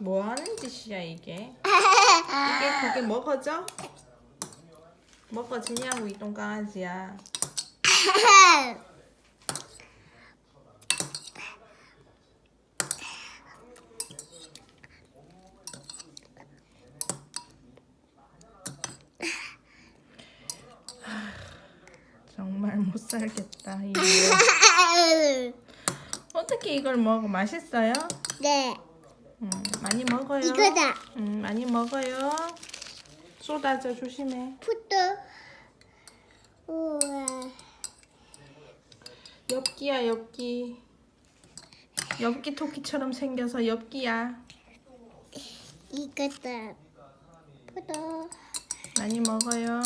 뭐 하는 짓이야 이게? 이게 그게 먹어져? 먹어지냐고 이 똥강아지야. 정말 못 살겠다. 이거. 어떻게 이걸 먹어? 맛있어요? 네, 음, 많이 먹어요. 이거다. 음, 많이 먹어요. 쏟아져 조심해. 푸도. 우와. 엽기야 엽기. 엽기 토끼처럼 생겨서 엽기야. 이거다. 푸도. 많이 먹어요.